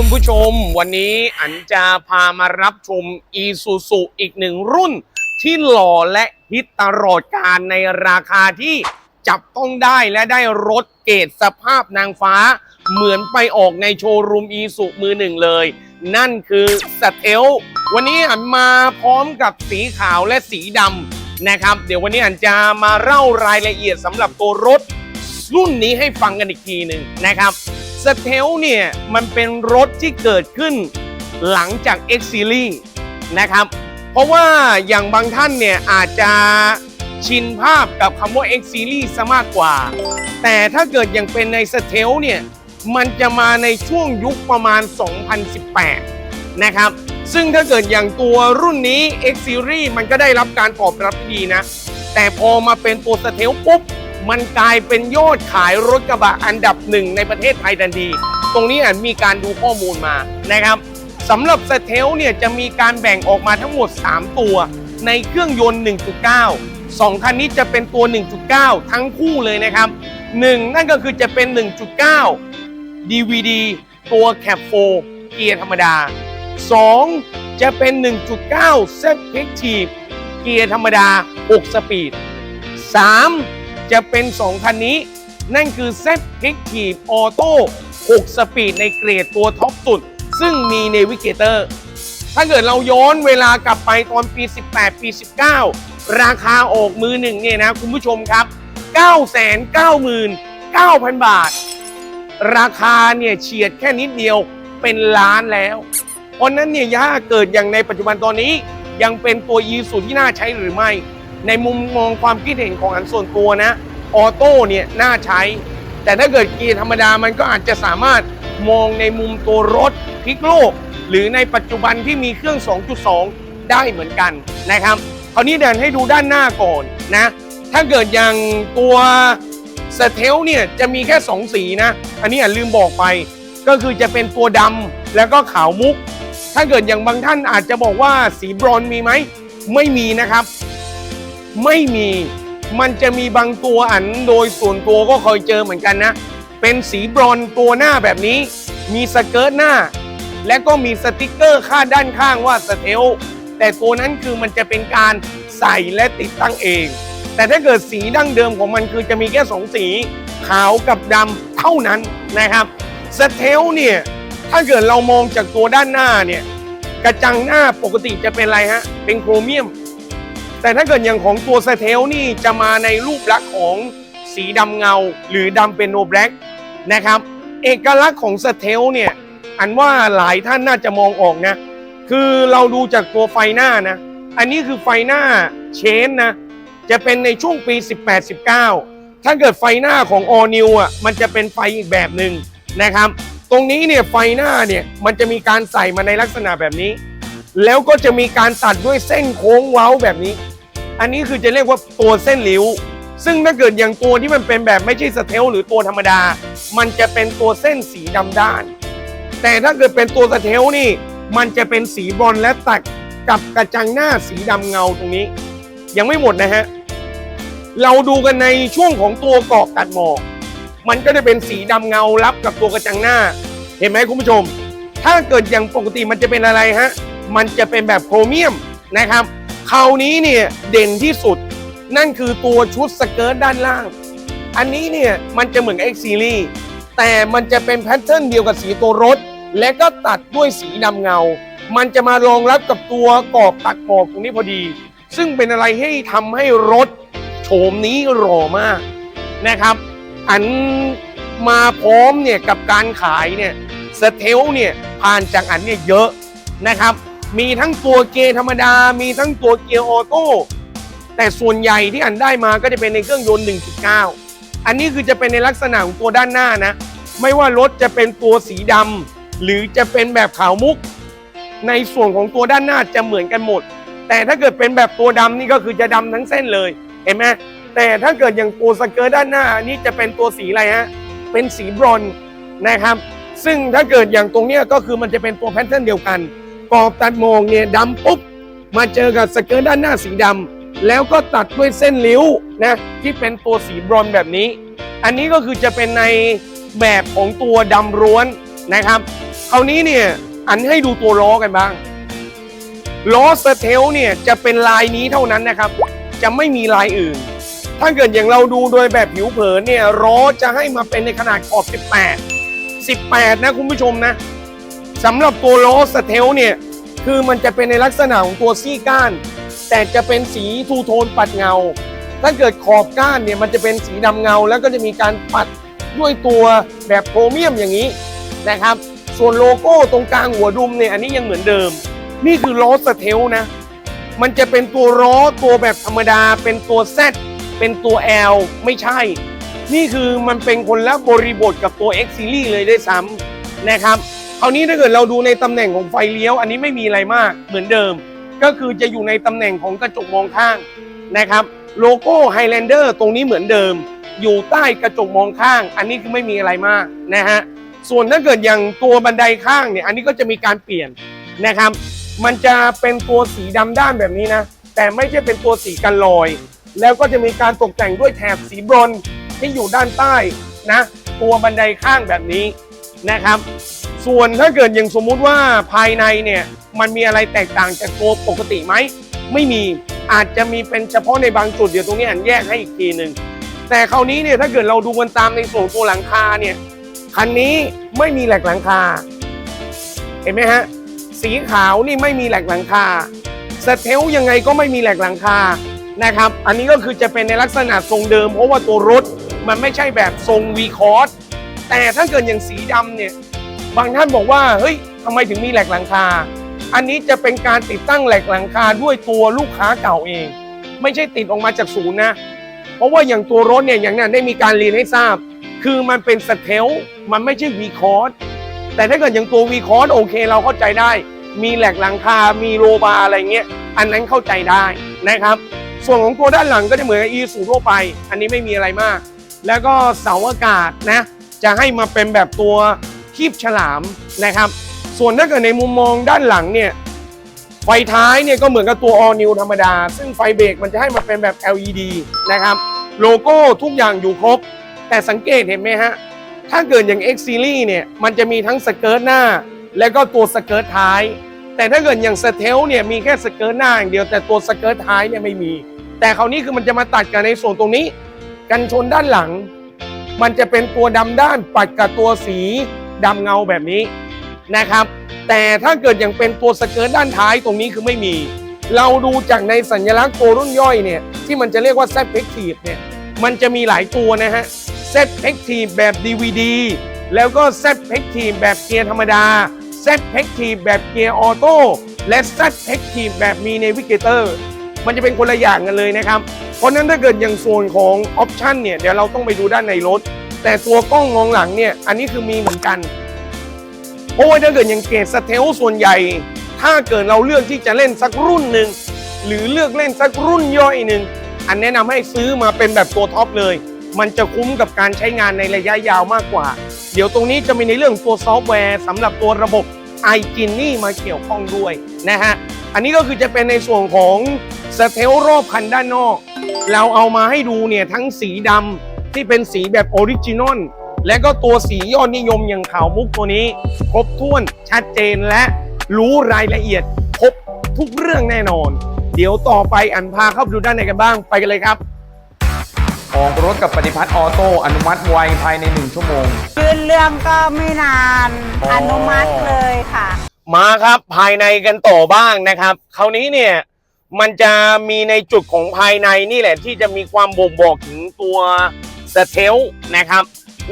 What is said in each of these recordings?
คุณผู้ชม วันนี้อันจะพามารับชม e s u s u อีกหนึ่งรุ่น ที่หล่อและฮิตตลอดการในราคาที่จับต้องได้และได้รถเกรดสภาพนางฟ้า เหมือนไปออกในโชว์รูมอีสุมือหนึ่งเลย นั่นคือสเทลวันนี้อันมาพร้อมกับสีขาวและสีดำนะครับ เดี๋ยววันนี้อันจะมาเล่ารายละเอียดสำหรับตัวรถรุ่นนี้ให้ฟังกันอีกทีหนึ่งนะครับ สเทลเนี่ยมันเป็นรถที่เกิดขึ้นหลังจาก X Series นะครับ เพราะว่าอย่างบางท่านเนี่ยอาจจะชินภาพกับคำว่า X Series ซะมากกว่า แต่ถ้าเกิดอยังเป็นในสเทลเนี่ยมันจะมาในช่วงยุคประมาณ 2018 นะครับ ซึ่งถ้าเกิดอย่างตัวรุ่นนี้ X Series มันก็ได้รับการตอบรับที่ดีนะ แต่พอมาเป็นตัวสเทลปุ๊บ มันกลายเป็นยอดขายรถกระบะอันดับหนึ่งในประเทศไทยทันที ตรงนี้อะมีการดูข้อมูลมานะครับสำหรับสเทลเนี่ยจะมีการแบ่งออกมาทั้งหมด 3 ตัว ในเครื่องยนต์ 1.9 2 คันนี้จะเป็นตัว 1.9 ทั้งคู่เลยนะครับ 1 นั่นก็คือจะเป็น 1.9 DVD ตัวแคปโฟเกียร์ธรรมดา 2 จะเป็น 1.9 Set p i c t i v e เกียร์ธรรมดา 6 สปีด 3 จะเป็น 2 คันนี้ นั่นคือ Set p i c t i v e Auto 6สปีดในเกรดตัวท็อปสุด ซึ่งมีเนวิเกเตอร์ถ้าเกิดเราย้อนเวลากลับไปตอนปี 18 ปี 19 ราคาออกมือหนึ่งเนี่ยนะคุณผู้ชมครับ 999,000 บาท ราคาเนี่ยเฉียดแค่นิดเดียวเป็นล้านแล้ว เพราะนั้นเนี่ยย่าเกิดอย่างในปัจจุบันตอนนี้ ยังเป็นตัวยีสูที่น่าใช้หรือไม่ ในมุมมองความคิดเห็นของอันส่วนตัวนะ ออโต้เนี่ยน่าใช้ แต่ถ้าเกิดเกียร์ธรรมดามันก็อาจจะสามารถมองในมุมตัวรถพลิกโลก หรือในปัจจุบันที่มีเครื่อง 2.2 ได้เหมือนกันนะครับคราวนี้เดินให้ดูด้านหน้าก่อนนะ ถ้าเกิดอย่างตัวสเทลเนี่ยจะมีแค่ 2 สีนะ อันนี้อะลืมบอกไป ก็คือจะเป็นตัวดำแล้วก็ขาวมุก ถ้าเกิดอย่างบางท่านอาจจะบอกว่าสีบรอนมีไหม ไม่มีนะครับ ไม่มี มันจะมีบางตัวอันโดยส่วนตัวก็เคยเจอเหมือนกันนะ เป็นสีบรอนตัวหน้าแบบนี้ มีสเกิร์ตหน้า และก็มีสติกเกอร์ค่าดด้านข้างว่าสเทลแต่ตัวนั้นคือมันจะเป็นการใส่และติดตั้งเอง แต่ถ้าเกิดสีดั้งเดิมของมันคือจะมีแค่สองสี ขาวกับดำเท่านั้นนะครับสเทลเนี่ยถ้าเกิดเรามองจากตัวด้านหน้าเนี่ยกระจังหน้าปกติจะเป็นอะไรฮะเป็นโครเมียม แต่ถ้าเกิดอย่างของตัวสเทลนี่จะมาในรูปลักษณ์ของสีดำเงา หรือดำเป็นโนแบล็กนะครับ เอกลักษณ์ของสเทลเนี่ยอันว่าหลายท่านน่าจะมองออกนะ คือเราดูจากตัวไฟหน้านะ อันนี้คือไฟหน้าเชนนะ จะเป็นในช่วงปี 18-19 ถ้าเกิดไฟหน้าของ All New อะมันจะเป็นไฟอีกแบบหนึ่งนะครับ ตรงนี้เนี่ยไฟหน้าเนี่ยมันจะมีการใส่มาในลักษณะแบบนี้ แล้วก็จะมีการตัดด้วยเส้นโค้งเว้าแบบนี้ อันนี้คือจะเรียกว่าตัวเส้นริ้ว ซึ่งถ้าเกิดอย่างตัวที่มันเป็นแบบไม่ใช่สเทลหรือตัวธรรมดา มันจะเป็นตัวเส้นสีดำด้าน แต่ถ้าเกิดเป็นตัวสเทลนี่ มันจะเป็นสีบอนซ์และตัดกับกระจังหน้าสีดำเงาตรงนี้ ยังไม่หมดนะฮะ เราดูกันในช่วงของตัวกรอบตัดหมอก มันก็จะเป็นสีดำเงารับกับตัวกระจังหน้า เห็นไหมคุณผู้ชม ถ้าเกิดอย่างปกติมันจะเป็นอะไรฮะ มันจะเป็นแบบโครเมียมนะครับ คราวนี้เนี่ยเด่นที่สุดนั่นคือตัวชุดสเกิร์ตด้านล่าง อันนี้เนี่ยมันจะเหมือน X Series แต่มันจะเป็นแพทเทิร์นเดียวกับสีตัวรถ และก็ตัดด้วยสีดำเงา มันจะมารองรับกับตัวกรอบตัดหมอกตรงนี้พอดี ซึ่งเป็นอะไรให้ทำให้รถโฉมนี้หล่อมากนะครับ อันมาพร้อมเนี่ยกับการขายเนี่ยสเทลเนี่ยผ่านจากอันเนี่ยเยอะนะครับ มีทั้งตัวเกียร์ธรรมดา มีทั้งตัวเกียร์ออโต้แต่ส่วนใหญ่ที่อันได้มาก็จะเป็นในเครื่องยนต์ 1.9 อันนี้คือจะเป็นในลักษณะของตัวด้านหน้านะ ไม่ว่ารถจะเป็นตัวสีดำหรือจะเป็นแบบขาวมุก ในส่วนของตัวด้านหน้าจะเหมือนกันหมด แต่ถ้าเกิดเป็นแบบตัวดำนี่ก็คือจะดำทั้งเส้นเลยเห็นไหมแต่ถ้าเกิดอย่างตัวสเกิร์ตด้านหน้านี่จะเป็นตัวสีอะไรฮะเป็นสีบรอนนะครับ ซึ่งถ้าเกิดอย่างตรงเนี้ยก็คือมันจะเป็นตัวแพทเทิร์นเดียวกัน กรอบตัดโมงเนี่ยดำปุ๊บมาเจอกับสเกิร์ตด้านหน้าสีดำแล้วก็ตัดด้วยเส้นริ้วนะที่เป็นตัวสีบรอนแบบนี้ อันนี้ก็คือจะเป็นในแบบของตัวดำร้วนนะครับคราวนี้เนี่ยอันให้ดูตัวล้อกันบ้างล้อสเทลเนี่ยจะเป็นลายนี้เท่านั้นนะครับ จะไม่มีลายอื่น ถ้าเกิดอย่างเราดูโดยแบบผิวเผินเนี่ยล้อจะให้มาเป็นในขนาดขอบ 18 18 นะคุณผู้ชมนะ สำหรับตัวล้อสเทลเนี่ย คือมันจะเป็นในลักษณะของตัวซี่ก้าน แต่จะเป็นสีทูโทนปัดเงา ถ้าเกิดขอบก้านเนี่ยมันจะเป็นสีดำเงา แล้วก็จะมีการปัดด้วยตัวแบบโครเมียมอย่างนี้นะครับ ส่วนโลโก้ตรงกลางหัวดุมเนี่ยอันนี้ยังเหมือนเดิม นี่คือล้อสเทลนะ มันจะเป็นตัวล้อตัวแบบธรรมดา เป็นตัว Z เป็นตัว L ไม่ใช่ นี่คือมันเป็นคนละบริบทกับตัว X Series เลยได้ซ้ำนะครับ คราวนี้ถ้าเกิดเราดูในตำแหน่งของไฟเลี้ยว อันนี้ไม่มีอะไรมากเหมือนเดิม ก็คือจะอยู่ในตำแหน่งของกระจกมองข้างนะครับ โลโก้ Highlander ตรงนี้เหมือนเดิม อยู่ใต้กระจกมองข้าง อันนี้คือไม่มีอะไรมากนะฮะส่วนถ้าเกิดอย่างตัวบันไดข้างเนี่ยอันนี้ก็จะมีการเปลี่ยนนะครับ มันจะเป็นตัวสีดำด้านแบบนี้นะ แต่ไม่ใช่เป็นตัวสีกันลอย แล้วก็จะมีการตกแต่งด้วยแถบสีบรอนที่อยู่ด้านใต้นะ ตัวบันไดข้างแบบนี้นะครับ ส่วนถ้าเกิดอย่างสมมุติว่าภายในเนี่ยมันมีอะไรแตกต่างจากตัวปกติไหมไม่มีอาจจะมีเป็นเฉพาะในบางจุดเดี๋ยวตรงนี้อันแยกให้อีกทีหนึ่งแต่คราวนี้เนี่ยถ้าเกิดเราดูกันตามในส่วนตัวหลังคาเนี่ยคันนี้ไม่มีแหลกหลังคา เห็นไหมฮะสีขาวนี่ไม่มีแหลกหลังคาสเทลยังไงก็ไม่มีแหลกหลังคานะครับ อันนี้ก็คือจะเป็นในลักษณะทรงเดิม เพราะว่าตัวรถมันไม่ใช่แบบทรงวีคอร์สแต่ถ้าเกิดอย่างสีดำเนี่ย บางท่านบอกว่าเฮ้ยทำไมถึงมีแหลกหลังคา อันนี้จะเป็นการติดตั้งแหลกหลังคาด้วยตัวลูกค้าเก่าเอง ไม่ใช่ติดออกมาจากศูนย์นะ เพราะว่าอย่างตัวรถเนี่ยอย่างนั้นได้มีการเรียนให้ทราบ คือมันเป็นสเทลมันไม่ใช่วีคอร์สแต่ถ้าเกิดอย่างตัววีคอร์สโอเค เราเข้าใจได้ มีแหลกหลังคา มีโลบาร์อะไรเงี้ยอันนั้นเข้าใจได้นะครับ ส่วนของตัวด้านหลังก็จะเหมือนอีสูทั่วไป อันนี้ไม่มีอะไรมาก แล้วก็เสาอากาศนะจะให้มาเป็นแบบตัว คีบฉลามนะครับ ส่วนถ้าเกิดในมุมมองด้านหลังเนี่ยไฟท้ายเนี่ยก็เหมือนกับตัว all new ธรรมดา ซึ่งไฟเบรกมันจะให้มาเป็นแบบ LED นะครับ โลโก้ทุกอย่างอยู่ครบ แต่สังเกตเห็นไหมฮะ ถ้าเกิดอย่าง X Series เนี่ย มันจะมีทั้งสเกิร์ตหน้า และก็ตัวสเกิร์ตท้าย แต่ถ้าเกิดอย่างสเทลเนี่ยมีแค่สเกิร์ตหน้าอย่างเดียว แต่ตัวสเกิร์ตท้ายเนี่ยไม่มี แต่คราวนี้คือมันจะมาตัดกันในส่วนตรงนี้ กันชนด้านหลัง มันจะเป็นตัวดำด้านปัดกับตัวสี ดำเงาแบบนี้นะครับ แต่ถ้าเกิดอย่างเป็นตัวสเกิร์ตด้านท้ายตรงนี้คือไม่มี เราดูจากในสัญลักษณ์ตัวรุ่นย่อยเนี่ยที่มันจะเรียกว่า z p e c t i v e เนี่ยมันจะมีหลายตัวนะฮะ z p e c t i v e แบบ DVD แล้วก็ z p e c t i v e แบบเกียร์ธรรมดา z p e c t i v e แบบเกียร์ออโต้และ z p e c t i v e แบบมี Navigator มันจะเป็นคนละอย่างกันเลยนะครับ เพราะนั้นถ้าเกิดอย่างส่วนของออปชันเนี่ยเดี๋ยวเราต้องไปดูด้านในรถ แต่ตัวกล้องมองหลังเนี่ย อันนี้คือมีเหมือนกัน เพราะว่าถ้าเกิดอย่างเกรดสเทลส่วนใหญ่ ถ้าเกิดเราเลือกที่จะเล่นสักรุ่นหนึ่ง หรือเลือกเล่นสักรุ่นย่อยหนึ่ง อันแนะนำให้ซื้อมาเป็นแบบตัวท็อปเลย มันจะคุ้มกับการใช้งานในระยะยาวมากกว่า เดี๋ยวตรงนี้จะมีในเรื่องตัวซอฟต์แวร์สำหรับตัวระบบ i g i n นี่มาเกี่ยวข้องด้วยนะฮะ อันนี้ก็คือจะเป็นในส่วนของสเทลรอบคันด้านนอก เราเอามาให้ดูเนี่ยทั้งสีดำ ที่เป็นสีแบบออริจินอลและก็ตัวสียอดนิยมอย่างขาวมุกตัวนี้ ครบถ้วนชัดเจนและรู้รายละเอียดครบทุกเรื่องแน่นอน เดี๋ยวต่อไปอันพาเข้าไปดูด้านในกันบ้างไปกันเลยครับ ออกรถกับปฏิพัฒน์ออโต้อนุมัติไวภายใน 1 ชั่วโมง ยื่นเรื่องก็ไม่นาน อ๋ออ อนุมัติเลยค่ะ มาครับภายในกันต่อบ้างนะครับ คราวนี้เนี่ยมันจะมีในจุดของภายในนี่แหละที่จะมีความบ่งบอกถึงตัวส เทลนะครับ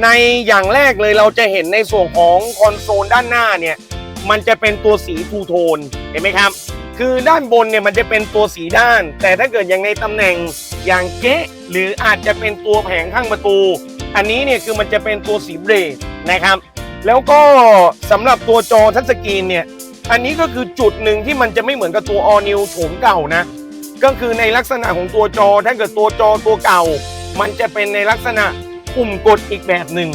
ในอย่างแรกเลยเราจะเห็นในส่วนของคอนโซลด้านหน้าเนี่ย มันจะเป็นตัวสีทูโทนเห็นไหมครับ คือด้านบนเนี่ยมันจะเป็นตัวสีด้าน แต่ถ้าเกิดอย่างในตำแหน่งอย่างเก๊ะหรืออาจจะเป็นตัวแผงข้างประตู อันนี้เนี่ยคือมันจะเป็นตัวสีเบรดนะครับ แล้วก็สำหรับตัวจอทัชสกรีนเนี่ยอันนี้ก็คือจุดหนึ่งที่มันจะไม่เหมือนกับตัว All New โฉมเก่านะ ก็คือในลักษณะของตัวจอถ้าเกิดตัวจอตัวเก่า มันจะเป็นในลักษณะปุ่มกดอีกแบบหนึ่ง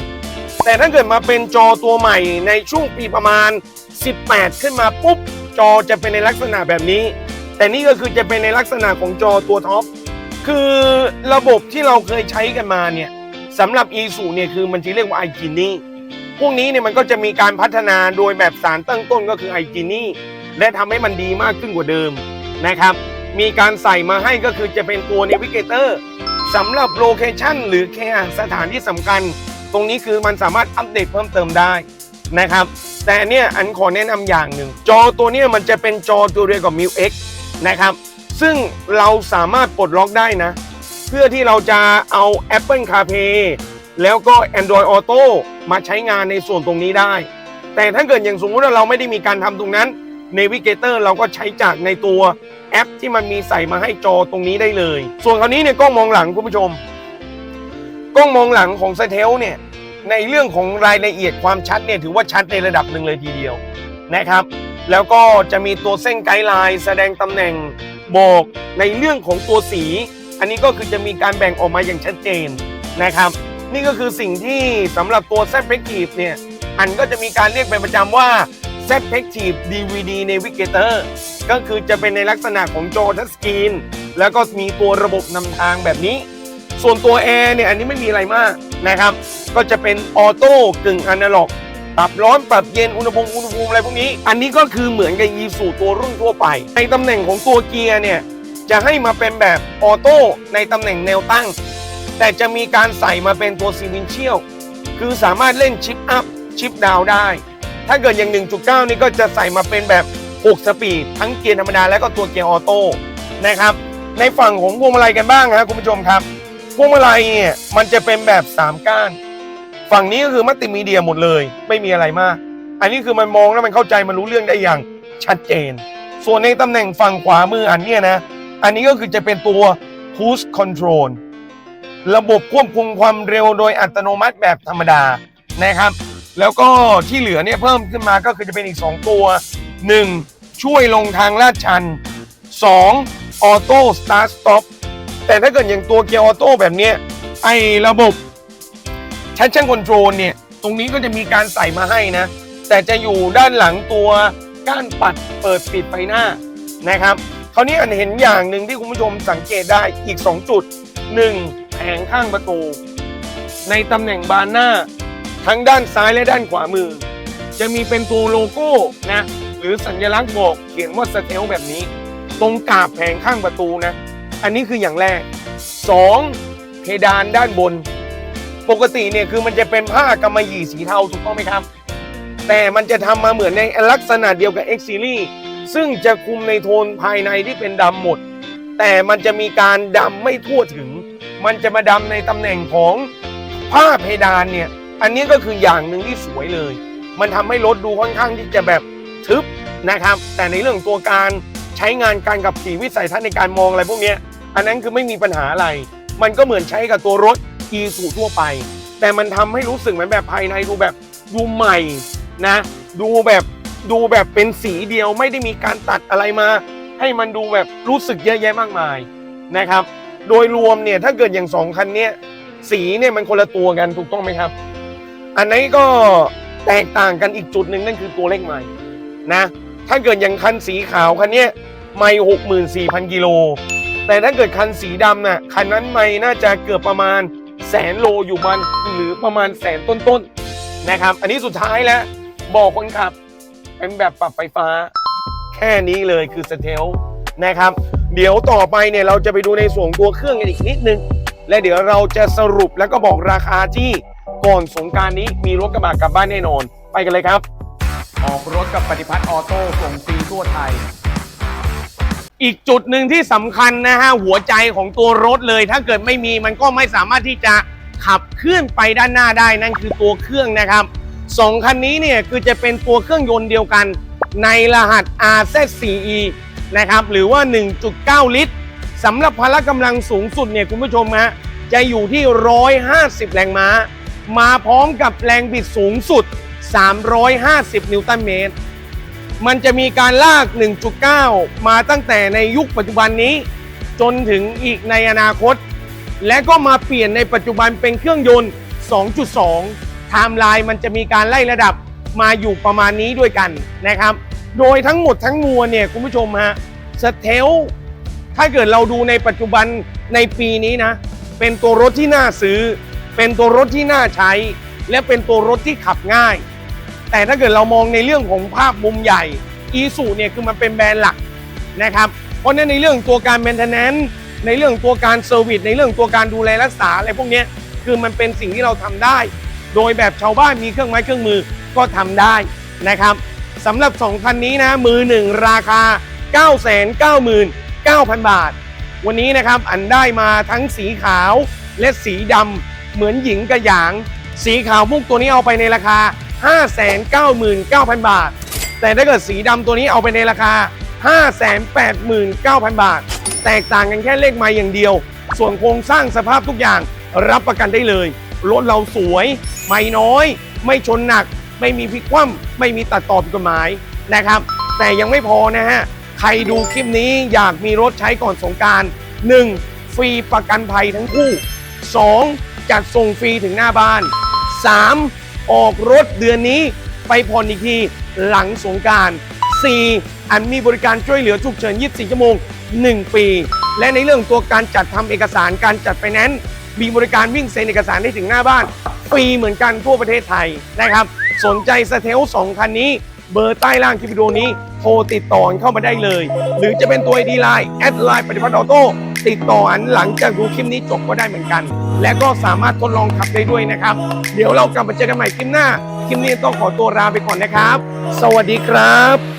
แต่ถ้าเกิดมาเป็นจอตัวใหม่ในช่วงปีประมาณ 18 ขึ้นมาปุ๊บ จอจะเป็นในลักษณะแบบนี้ แต่นี่ก็คือจะเป็นในลักษณะของจอตัวท็อป คือระบบที่เราเคยใช้กันมาเนี่ยสำหรับ e s u เนี่ยคือมันจะเรียกว่า i g i n i พพวกนี้เนี่ยมันก็จะมีการพัฒนาโดยแบบสารตั้งต้นก็คือไอจีนี่และทำให้มันดีมากขึ้นกว่าเดิมนะครับ มีการใส่มาให้ก็คือจะเป็นตัวเนวิเกเตอร์สำหรับโลเคชันหรือแค่สถานที่สำคัญ ตรงนี้คือมันสามารถอัปเดตเพิ่มเติมได้นะครับ แต่เนี่ยอันขอแนะนำอย่างหนึ่ง จอตัวเนี้ยมันจะเป็นจอตัวเดียวกับ m ิ u X นะครับ ซึ่งเราสามารถปลดล็อกได้นะ เพื่อที่เราจะเอา Apple CarPlay แล้วก็ Android Auto มาใช้งานในส่วนตรงนี้ได้ แต่ถ้าเกิดอย่างสมมติว่าเราไม่ได้มีการทำตรงนั้น Navigator เราก็ใช้จากในตัว แอปที่มันมีใส่มาให้จอตรงนี้ได้เลย ส่วนคราวนี้เนี่ยกล้องมองหลังคุณผู้ชม กล้องมองหลังของ s t e l เนี่ยในเรื่องของรายละเอียดความชัดเนี่ยถือว่าชัดในระดับหนึ่งเลยทีเดียวนะครับ แล้วก็จะมีตัวเส้นไกด์ไลน์แสดงตำแหน่งบอกในเรื่องของตัวสี อันนี้ก็คือจะมีการแบ่งออกมาอย่างชัดเจนนะครับ นี่ก็คือสิ่งที่สำหรับตัว z p e c t i v e เนี่ยอันก็จะมีการเรียกเป็นประจำว่า z p e c t i v e DVD Navigator ก็คือจะเป็นในลักษณะของจอทัชสกรีน แล้วก็มีตัวระบบนำทางแบบนี้ ส่วนตัวแอร์เนี่ยอันนี้ไม่มีอะไรมากนะครับ ก็จะเป็นออโต้กึ่งอนาล็อกปรับร้อนปรับเย็นอุณหภูมิอุณหภูมิอะไรพวกนี้ อันนี้ก็คือเหมือนกับยีสูตัวรุ่นทั่วไป ในตำแหน่งของตัวเกียร์เนี่ยจะให้มาเป็นแบบออโต้ในตำแหน่งแนวตั้ง แต่จะมีการใส่มาเป็นตัวซีวินเชียลคือสามารถเล่นชิปอัพชิปดาวได้ ถ้าเกิดอย่าง 1.9 นี่ก็จะใส่มาเป็นแบบ 6 สปีด ทั้งเกียร์ธรรมดาและก็ตัวเกียร์ออโต้นะครับ ในฝั่งของพวงมาลัยกันบ้างครับคุณผู้ชมครับ พวงมาลัยเนี่ยมันจะเป็นแบบ 3 ก้าน ฝั่งนี้ก็คือมัลติมีเดียหมดเลย ไม่มีอะไรมาก อันนี้คือมันมองแล้วมันเข้าใจมันรู้เรื่องได้อย่างชัดเจน ส่วนในตำแหน่งฝั่งขวามืออันเนี้ยนะ อันนี้ก็คือจะเป็นตัว cruise control ระบบควบคุมความเร็วโดยอัตโนมัติแบบธรรมดานะครับ แล้วก็ที่เหลือเนี่ยเพิ่มขึ้นมาก็คือจะเป็นอีก 2 ตัว 1. ช่วยลงทางลาดชัน 2. Auto Start Stop แต่ถ้าเกิดอย่างตัวเกียร์ออโต้แบบเนี้ยไอ้ระบบชั c ชั่นคอนโทรลเนี่ย ตรงนี้ก็จะมีการใส่มาให้นะ แต่จะอยู่ด้านหลังตัวก้านปัดเปิดปิดไฟหน้านะครับคราวนี้อันเห็นอย่างหนึ่งที่คุณผู้ชมสังเกตได้อีก 2 จุด 1. แผงข้างประตู ในตำแหน่งบานหน้า ทั้งด้านซ้ายและด้านขวามือ จะมีเป็นตัวโลโก้นะ หรือสัญลักษณ์บอกเขียนว่าสเทลแบบนี้ ตรงกาบแผงข้างประตูนะ อันนี้คืออย่างแรก 2. เพดานด้านบน ปกติเนี่ยคือมันจะเป็นผ้ากำมะหยี่สีเทาถูกต้องไหมครับ แต่มันจะทำมาเหมือนในลักษณะเดียวกับ X Series ซึ่งจะคุมในโทนภายในที่เป็นดำหมด แต่มันจะมีการดำไม่ทั่วถึง มันจะมาดำในตำแหน่งของผ้าเพดานเนี่ย อันนี้ก็คืออย่างหนึ่งที่สวยเลย มันทำให้รถดูค่อนข้างที่จะแบบทึบนะครับ แต่ในเรื่องตัวการใช้งานการกับขี่วิสัยทัศน์ในการมองอะไรพวกนี้อันนั้นคือไม่มีปัญหาอะไร มันก็เหมือนใช้กับตัวรถอีสูทั่วไป แต่มันทำให้รู้สึกเหมือนแบบภายในดูแบบดูใหม่นะ ดูแบบดูแบบเป็นสีเดียวไม่ได้มีการตัดอะไรมา ให้มันดูแบบรู้สึกเยอะแยะมากมายนะครับ โดยรวมเนี่ยถ้าเกิดอย่างสองคันเนี้ยสีเนี่ยมันคนละตัวกันถูกต้องไหมครับ อันนี้ก็แตกต่างกันอีกจุดหนึ่งนั่นคือตัวเลขไม้นะ ถ้าเกิดอย่างคันสีขาวคันนี้ไม่หกหมื่นสี่พันกิโล แต่ถ้าเกิดคันสีดำน่ะคันนั้นไม่น่าจะเกือบประมาณแสนโลอยู่มันหรือประมาณแสนต้นๆนะครับ อันนี้สุดท้ายแล้วบอกคนขับ เป็นแบบปรับไฟฟ้า แค่นี้เลยคือสเทลนะครับ เดี๋ยวต่อไปเนี่ยเราจะไปดูในส่วนตัวเครื่องกันอีกนิดนึง และเดี๋ยวเราจะสรุปแล้วก็บอกราคาที่ ก่อนสงกรารนี้มีรถกระบะกลับบ้านแน่นอน ไปกันเลยครับ ออกรถกับปฏิพัฒน์ออโต้ส่งฟรีทั่วไทย อีกจุดหนึ่งที่สำคัญนะฮะหัวใจของตัวรถเลย ถ้าเกิดไม่มีมันก็ไม่สามารถที่จะขับเคลื่อนไปด้านหน้าได้นั่นคือตัวเครื่องนะครับสองคันนี้เนี่ยคือจะเป็นตัวเครื่องยนต์เดียวกันในรหัส RZ4E นะครับหรือว่า 1.9 ลิตรสำหรับพละกำลังสูงสุดเนี่ยคุณผู้ชมฮะจะอยู่ที่ 150 แรงม้า มาพร้อมกับแรงบิดสูงสุด 350 นิวตันเมตร มันจะมีการลาก 1.9 มาตั้งแต่ในยุคปัจจุบันนี้ จนถึงอีกในอนาคต และก็มาเปลี่ยนในปัจจุบันเป็นเครื่องยนต์ 2.2 ไทม์ไลน์มันจะมีการไล่ระดับมาอยู่ประมาณนี้ด้วยกันนะครับ โดยทั้งหมดทั้งมวลเนี่ยคุณผู้ชมฮะสเทลถ้าเกิดเราดูในปัจจุบันในปีนี้นะ เป็นตัวรถที่น่าซื้อ เป็นตัวรถที่น่าใช้ และเป็นตัวรถที่ขับง่าย แต่ถ้าเกิดเรามองในเรื่องของภาพมุมใหญ่อีซูเนี่ยคือมันเป็นแบรนด์หลักนะครับ เพราะนั้นในเรื่องตัวการ maintenance ในเรื่องตัวการเซอร์วิสในเรื่องตัวการดูแลรักษาอะไรพวกนี้คือมันเป็นสิ่งที่เราทำได้ โดยแบบชาวบ้านมีเครื่องไม้เครื่องมือก็ทำได้นะครับสำหรับ 2 คันนี้นะ มือหนึ่งราคา 999,000 บาท วันนี้นะครับอันได้มาทั้งสีขาวและสีดำ เหมือนหญิงกระหยาง สีขาวพวกตัวนี้เอาไปในราคา 599,000 บาท แต่ถ้าเกิดสีดำตัวนี้เอาไปในราคา 589,000 บาท แตกต่างกันแค่เลขไม้อย่างเดียว ส่วนโครงสร้างสภาพทุกอย่างรับประกันได้เลย รถเราสวย ไม่น้อย ไม่ชนหนัก ไม่มีพลิกคว่ำไม่มีตัดต่อผิดกฎหมายนะครับ แต่ยังไม่พอนะฮะ ใครดูคลิปนี้อยากมีรถใช้ก่อนสงกราร 1. ฟรีประกันภัยทั้งคู่ 2. จัดส่งฟรีถึงหน้าบ้าน 3. ออกรถเดือนนี้ไปผ่อนอีกทีหลังสงกราร 4. อันมีบริการช่วยเหลือฉุกเฉิน 24 ชั่วโมง 1 ปี และในเรื่องตัวการจัดทำเอกสารการจัดไฟแนนซ์มีบริการวิ่งเซ็นเอกสารได้ถึงหน้าบ้านฟรีเหมือนกันทั่วประเทศไทยนะครับ สนใจสเทล2คันนี้ เบอร์ใต้ล่างคลิปวิดีโอนี้ โทรติดต่อเข้ามาได้เลย หรือจะเป็นตัวดีไลน์แอดไลน์ปฏิพัฒน์ออโต้ติดต่ออันหลังจากดูคลิปนี้จบก็ได้เหมือนกัน และก็สามารถทดลองขับได้ด้วยนะครับ เดี๋ยวเรากลับมาเจอกันใหม่คลิปหน้าคลิปนี้ต้องขอตัวลาไปก่อนนะครับ สวัสดีครับ